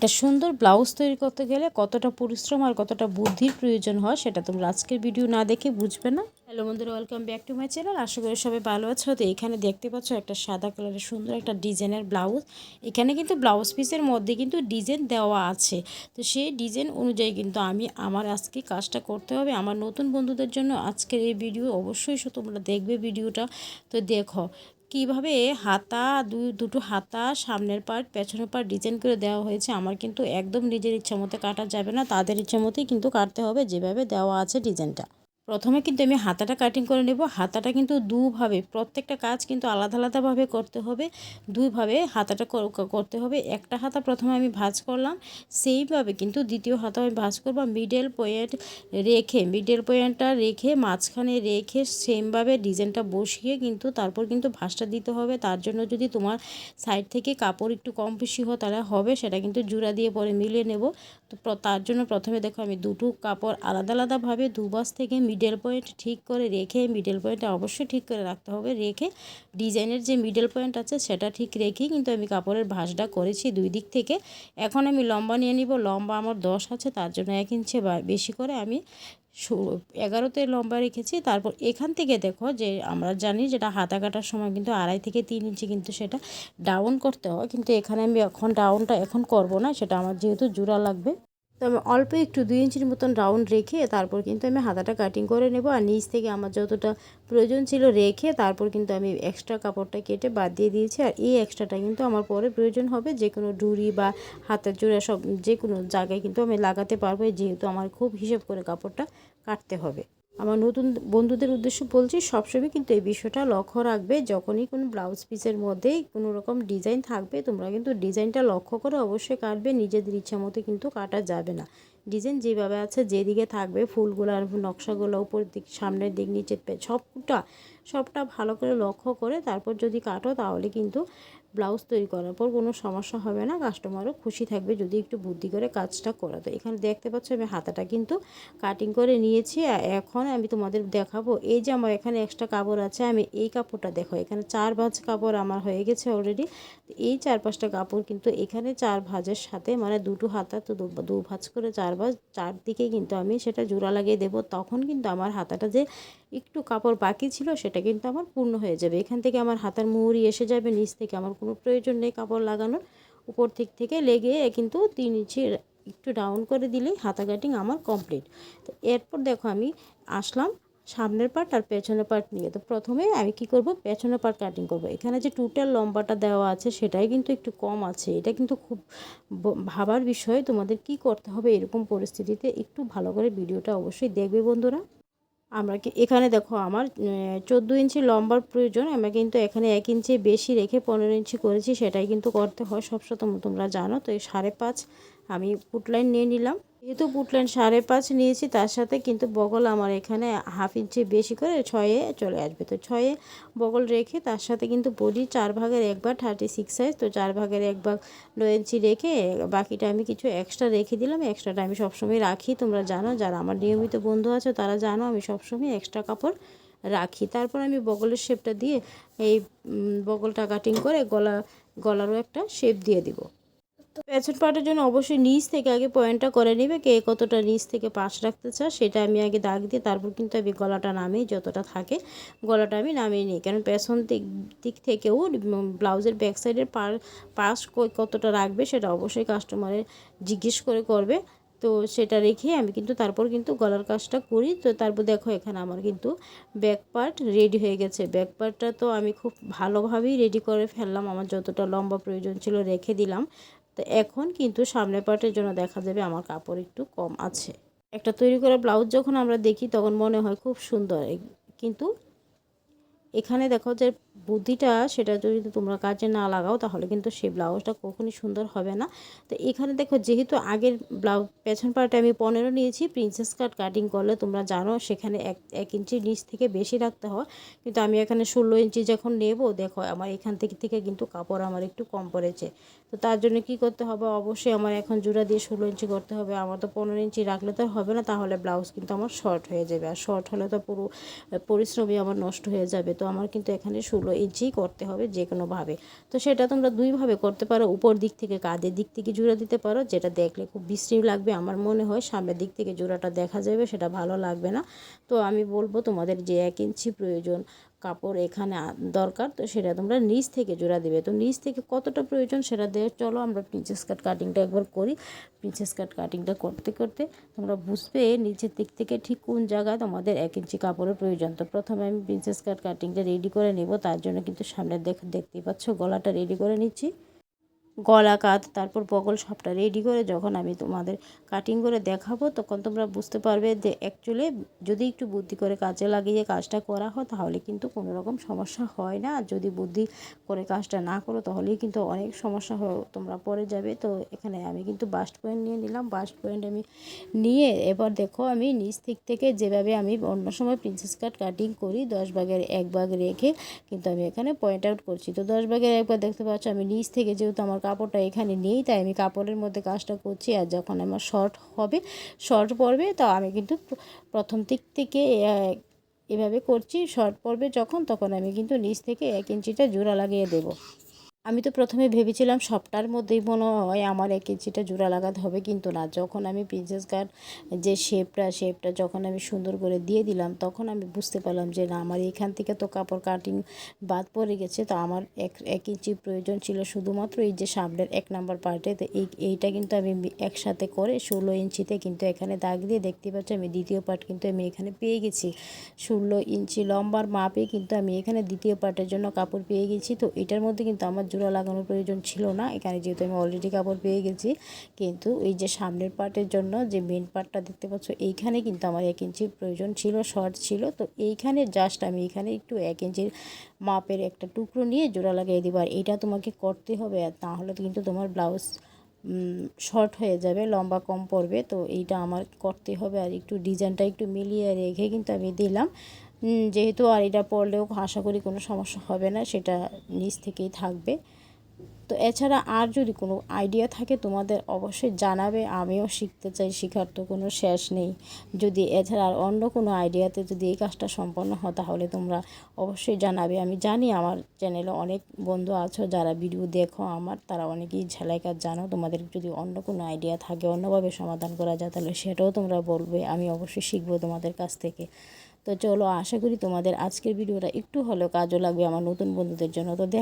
একটা সুন্দর ব্লাউজ তৈরি করতে গেলে কতটা পরিশ্রম আর কতটা বুদ্ধির প্রয়োজন হয় সেটা তোমরা আজকের ভিডিও না দেখে বুঝবে না। হ্যালো বন্ধুরা welcome back to my channel আশা করি সবাই ভালো আছো। তো এখানে দেখতে পাচ্ছ একটা সাদা কালারের সুন্দর একটা ডিজাইনের ব্লাউজ। এখানে কিন্তু ব্লাউজ পিসের মধ্যে কিন্তু ডিজাইন দেওয়া আছে। তো সেই ডিজাইন অনুযায়ী কিন্তু আমি আমার আজকে কাজটা করতে হবে। আমার নতুন বন্ধুদের জন্য আজকের এই ভিডিও অবশ্যই তোমরা দেখবে ভিডিওটা। তো দেখো কীভাবে হাতা দুটো হাতা, সামনের পার্ট, পেছনের পার্ট ডিজাইন করে দেওয়া হয়েছে, আমার কিন্তু একদম নিজের ইচ্ছা মতো কাটা যাবে না। তাদের ইচ্ছা মতোই কিন্তু কাটতে হবে, যেভাবে দেওয়া আছে ডিজাইনটা প্রথমে কিন্তু আমি হাতাটা কাটিং করে নেব। হাতাটা কিন্তু দুভাবে, প্রত্যেকটা কাজ কিন্তু আলাদা আলাদাভাবে করতে হবে। দুইভাবে হাতাটা করতে হবে। একটা হাতা প্রথমে আমি ভাজ করলাম। সেইভাবে কিন্তু দ্বিতীয় হাতা আমি ভাজ করব। মিডল পয়েন্ট রেখে মিডল পয়েন্টটা রেখে, মাঝখানে রেখে সেমভাবে ডিজাইনটা বসিয়ে কিন্তু তারপর কিন্তু ভাঁজটা দিতে হবে। তার জন্য যদি তোমার সাইড থেকে কাপড় একটু কম বেশি হয়, তাহলে হবে। সেটা কিন্তু জোড়া দিয়ে পরে মিলিয়ে নেব। তো তার জন্য প্রথমে দেখো আমি দুটো কাপড় আলাদা আলাদাভাবে দুবাস থেকে মিডল পয়েন্ট ঠিক করে রেখে মিডল পয়েন্টটা অবশ্যই ঠিক করে রাখতে হবে। রেখে ডিজাইনের যে মিডল পয়েন্ট আছে সেটা ঠিক রেখেই কিন্তু আমি কাপড়ের ভাঁজটা করেছি দুই দিক থেকে। এখন আমি লম্বা নিয়ে নিব, লম্বা আমার দশ আছে, তার জন্য এক ইঞ্চি বেশি করে আমি এগারোতে লম্বা রেখেছি। তারপর এখান থেকে দেখো যে আমরা জানি যেটা হাতা কাটার সময় কিন্তু আড়াই থেকে তিন ইঞ্চি কিন্তু সেটা ডাউন করতে হয়। কিন্তু এখানে আমি এখন ডাউনটা এখন করব না, সেটা আমার যেহেতু জোড়া লাগবে। তো আমি অল্প একটু দুই ইঞ্চির মতন রাউন্ড রেখে তারপর কিন্তু আমি হাতাটা কাটিং করে নেব। আর নিচ থেকে আমার যতটা প্রয়োজন ছিল রেখে তারপর কিন্তু আমি এক্সট্রা কাপড়টা কেটে বাদ দিয়ে দিয়েছি। আর এই এক্সট্রাটা কিন্তু আমার পরে প্রয়োজন হবে। যে কোনো ডুরি বা হাতের জোড়া সব যে কোনো জায়গায় কিন্তু আমি লাগাতে পারব। যেহেতু আমার খুব হিসেব করে কাপড়টা কাটতে হবে। আমার নতুন বন্ধুদের উদ্দেশ্য বলছি, সবসময় কিন্তু এই বিষয়টা লক্ষ্য রাখবে। যখনই কোনো ব্লাউজ পিসের মধ্যে কোনো রকম ডিজাইন থাকবে, তোমরা কিন্তু ডিজাইনটা লক্ষ্য করে অবশ্যই কাটবে, নিজেদের ইচ্ছা মতো কিন্তু কাটা যাবে না। ডিজাইন যেভাবে আছে, যেদিকে থাকবে, ফুলগুলো আর নকশাগুলো উপর দিক, সামনের দিক, নিচের সবটা সবটা ভালো করে লক্ষ্য করে তারপর যদি কাটো তাহলে কিন্তু ব্লাউজ তৈরি করার পর কোনো সমস্যা হবে না। কাস্টমারও খুশি থাকবে যদি একটু বুদ্ধি করে কাজটা করা। তো এখানে দেখতে পাচ্ছ আমি হাতাটা কিন্তু কাটিং করে নিয়েছি। এখন আমি তোমাদের দেখাবো। এই যে আমার এখানে এক্সট্রা কাপড় আছে, আমি এই কাপড়টা দেখো, এখানে চার ভাজ কাপড় আমার হয়ে গেছে অলরেডি এই চার পাঁচটা কাপড় কিন্তু এখানে চার ভাজের সাথে মানে দুটো হাতা তো দু ভাজ করে চার ভাজ, চারদিকে কিন্তু আমি সেটা জোড়া লাগিয়ে দেবো। তখন কিন্তু আমার হাতাটা যে একটু কাপড় বাকি ছিল, সেটা কিন্তু আমার পূর্ণ হয়ে যাবে। এখান থেকে আমার হাতার মুহুরি এসে যাবে, নিচ থেকে আমার কোনো প্রয়োজন নেই কাপড় লাগানোর। উপর দিক থেকে লেগে কিন্তু তিন ইঞ্চি একটু ডাউন করে দিলেই হাতা কাটিং আমার কমপ্লিট তো এরপর দেখো আমি আসলাম সামনের পার্ট আর পেছনের পার্ট নিয়ে। তো প্রথমে আমি কি করব? পেছনের পার্ট কাটিং করব। এখানে যে টোটাল লম্বাটা দেওয়া আছে, সেটাই কিন্তু একটু কম আছে। এটা কিন্তু খুব ভাবার বিষয়। তোমাদের কি করতে হবে এরকম পরিস্থিতিতে একটু ভালো করে ভিডিওটা অবশ্যই দেখবে বন্ধুরা। আমরা এখানে দেখো আমার চোদ্দ ইঞ্চি লম্বার প্রয়োজন, আমরা কিন্তু এখানে এক ইঞ্চি বেশি রেখে পনেরো ইঞ্চি করেছি, সেটাই কিন্তু করতে হয়, সবসময় তোমরা জানো, তো এই সাড়ে পাঁচ আমি পুটলাইন নিয়ে নিলাম। যেহেতু পুটলাইন সাড়ে পাঁচ নিয়েছি, তার সাথে কিন্তু বগল আমার এখানে হাফ ইঞ্চি বেশি করে ছয়ে চলে আসবে। তো ছয়ে বগল রেখে তার সাথে কিন্তু বডি চার ভাগের এক একবার থার্টি সিক্স সাইজ তো চার ভাগের এক ভাগ নয় ইঞ্চি রেখে বাকিটা আমি কিছু এক্সট্রা রেখে দিলাম। এক্সট্রাটা আমি সবসময় রাখি, তোমরা জানো, যারা আমার নিয়মিত বন্ধু আছে তারা জানো, আমি সবসময় এক্সট্রা কাপড় রাখি। তারপর আমি বগলের শেপটা দিয়ে এই বগলটা কাটিং করে গলা, গলারও একটা শেপ দিয়ে দিব। পেছন পাটের জন্য অবশ্যই নিচ থেকে আগে পয়েন্টটা করে নেবে কে কতটা নিচ থেকে পাশ রাখতে চায়, সেটা আমি আগে দাগ দিয়ে তারপর কিন্তু আমি গলাটা নামিয়ে যতটা থাকে গলাটা আমি নামিয়ে নিই। কারণ পেছন দিক দিক থেকেও ব্লাউজের ব্যাক সাইডের পার, পাশ কতটা রাখবে সেটা অবশ্যই কাস্টমারের জিজ্ঞেস করে করবে। তো সেটা রেখে আমি কিন্তু তারপর কিন্তু গলার কাজটা করি। তো তারপর দেখো এখানে আমার কিন্তু ব্যাক পার্ট রেডি হয়ে গেছে। ব্যাক পার্টটা তো আমি খুব ভালোভাবেই রেডি করে ফেললাম। আমার যতটা লম্বা প্রয়োজন ছিল রেখে দিলাম। তো এখন কিন্তু সামনের পার্টের জন্য দেখা যাবে আমার কাপড় একটু কম আছে। একটা তৈরি করা ব্লাউজ যখন আমরা দেখি তখন মনে হয় খুব সুন্দর। কিন্তু এখানে দেখো যে বুদ্ধিটা সেটা যদি তোমরা কাজে না লাগাও, তাহলে কিন্তু সেই ব্লাউজটা কখনই সুন্দর হবে না। তো এখানে দেখো যেহেতু আগের ব্লাউজ, পেছন পার্টে আমি পনেরো নিয়েছি প্রিন্সেস কাট কাটিং করলে তোমরা জানো সেখানে এক এক ইঞ্চি নিচ থেকে বেশি রাখতে হয়। কিন্তু আমি এখানে ষোলো ইঞ্চি যখন নেব, দেখো আমার এখান থেকে থেকে কিন্তু কাপড় আমার একটু কম পড়েছে। তো তার জন্য কি করতে হবে? অবশ্যই আমার এখন জোড়া দিয়ে ষোলো ইঞ্চি করতে হবে। আমার তো পনেরো ইঞ্চি রাখলে তো হবে না, তাহলে ব্লাউজ কিন্তু আমার শর্ট হয়ে যাবে। আর শর্ট হলে তো পুরো, পরিশ্রমই আমার নষ্ট হয়ে যাবে। তো আমার কিন্তু এখানে ষোলো ইঞ্চি করতে হবে যে কোনোভাবে তো সেটা তোমরা দুইভাবে করতে পারো। উপর দিক থেকে কাঁধের দিক থেকে জোড়া দিতে পারো, যেটা দেখলে খুব বিশ্রী লাগবে। আমার মনে হয় সামনের দিক থেকে জোড়াটা দেখা যাবে, সেটা ভালো লাগবে না। তো আমি বলব তোমাদের যে এক ইঞ্চি প্রয়োজন। কাপড় এখানে দরকার, তো সেটা তোমরা নিচ থেকে জোড়া দেবে। তো নিচ থেকে কতটা প্রয়োজন সেটা দিয়ে চলো আমরা প্রিন্সেস কাট কাটিংটা একবার করি। প্রিন্সেস কাট কাটিংটা করতে করতে তোমরা বুঝবে নিচের দিক থেকে ঠিক কোন জায়গায় তোমাদের এক ইঞ্চি কাপড়ের প্রয়োজন। তো প্রথমে আমি প্রিন্সেস কাট কাটিংটা রেডি করে নেব, তার জন্য কিন্তু সামনে দেখ, দেখতেই পাচ্ছ গলাটা রেডি করে নিচ্ছি। গলা কাত তারপর বগল সবটা রেডি করে যখন আমি তোমাদের কাটিং করে দেখাবো, তখন তোমরা বুঝতে পারবে যে অ্যাকচুয়ালি যদি একটু বুদ্ধি করে কাজে লাগিয়ে কাজটা করা হয়, তাহলে কিন্তু কোনো রকম সমস্যা হয় না। যদি বুদ্ধি করে কাজটা না করো, তাহলেই কিন্তু অনেক সমস্যা হয় তোমরা পড়ে যাবে। তো এখানে আমি কিন্তু বাস্ট পয়েন্ট নিয়ে নিলাম। বাস্ট পয়েন্ট আমি নিয়ে এবার দেখো আমি নিচ দিক থেকে যেভাবে আমি অন্য সময় প্রিন্সেস কাট কাটিং করি, দশ ভাগের এক ভাগ রেখে কিন্তু আমি এখানে পয়েন্ট আউট করছি। তো দশ ভাগের একবার দেখতে পাচ্ছ, আমি নিচ থেকে যেহেতু আমার কাপড়টা এখানে নেই, তাই আমি কাপড়ের মধ্যে কাজটা করছি। আর যখন আমার শর্ট হবে, শর্ট পড়বে তো আমি কিন্তু প্রথম দিক থেকে এভাবে করছি। শর্ট পড়বে যখন, তখন আমি কিন্তু নিচ থেকে এক ইঞ্চিটা জোড়া লাগিয়ে দেবো। আমি তো প্রথমে ভেবেছিলাম সবটার মধ্যেই মনে হয় আমার এক ইঞ্চিটা জোড়া লাগাতে হবে, কিন্তু না। যখন আমি প্রিন্সেস কাট যে শেপটা শেপটা যখন আমি সুন্দর করে দিয়ে দিলাম, তখন আমি বুঝতে পারলাম যে না, আমার এখান থেকে তো কাপড় কাটিং বাদ পড়ে গেছে। তো আমার এক এক ইঞ্চি প্রয়োজন ছিল শুধুমাত্র এই যে সামনের এক নাম্বার পার্টে তো এই, এইটা কিন্তু আমি একসাথে করে ষোলো ইঞ্চিতে কিন্তু এখানে দাগ দিয়ে দেখতে পাচ্ছি, আমি দ্বিতীয় পার্ট কিন্তু আমি এখানে পেয়ে গেছি। ষোলো ইঞ্চি লম্বার মাপে কিন্তু আমি এখানে দ্বিতীয় পার্টের জন্য কাপড় পেয়ে গেছি। তো এটার মধ্যে কিন্তু আমার জোড়া লাগানোর প্রয়োজন ছিল না। এখানে যেহেতু আমি অলরেডি কাপড় পেয়ে গেছি, কিন্তু এই যে সামনের পার্টের জন্য যে মেন পার্টটা দেখতে পাচ্ছ, এইখানে কিন্তু আমার এক ইঞ্চির প্রয়োজন ছিল শর্ট ছিল। তো এইখানে জাস্ট আমি এখানে একটু এক ইঞ্চির মাপের একটা টুকরো নিয়ে জোড়া লাগিয়ে দিব। আর এটা তোমাকে করতে হবে তাহলে কিন্তু তোমার ব্লাউজ শর্ট হয়ে যাবে, লম্বা কম পড়বে। তো এইটা আমার করতে হবে, আর একটু ডিজাইনটা একটু মিলিয়ে রেখে কিন্তু আমি দিলাম। যেহেতু আর এটা পরলেও আশা করি কোনো সমস্যা হবে না, সেটা নিচ থেকেই থাকবে। তো এছাড়া আর যদি কোনো আইডিয়া থাকে, তোমাদের অবশ্যই জানাবে। আমিও শিখতে চাই, শেখার তো কোনো শেষ নেই। যদি এছাড়া আর অন্য কোনো আইডিয়াতে যদি এই কাজটা সম্পন্ন হয়, তাহলে তোমরা অবশ্যই জানাবে। আমি জানি আমার চ্যানেলে অনেক বন্ধু আছো, যারা ভিডিও দেখো, আমার তারা অনেকেই ঝালাই কাজ জানো। তোমাদের যদি অন্য কোনো আইডিয়া থাকে, অন্যভাবে সমাধান করা যায়, তাহলে সেটাও তোমরা বলবে। আমি অবশ্যই শিখব তোমাদের কাছ থেকে। তো চলো আশা করি তোমাদের আজকের ভিডিওটা একটু হলেও কাজও লাগবে আমার নতুন বন্ধুদের জন্য। তো দেখ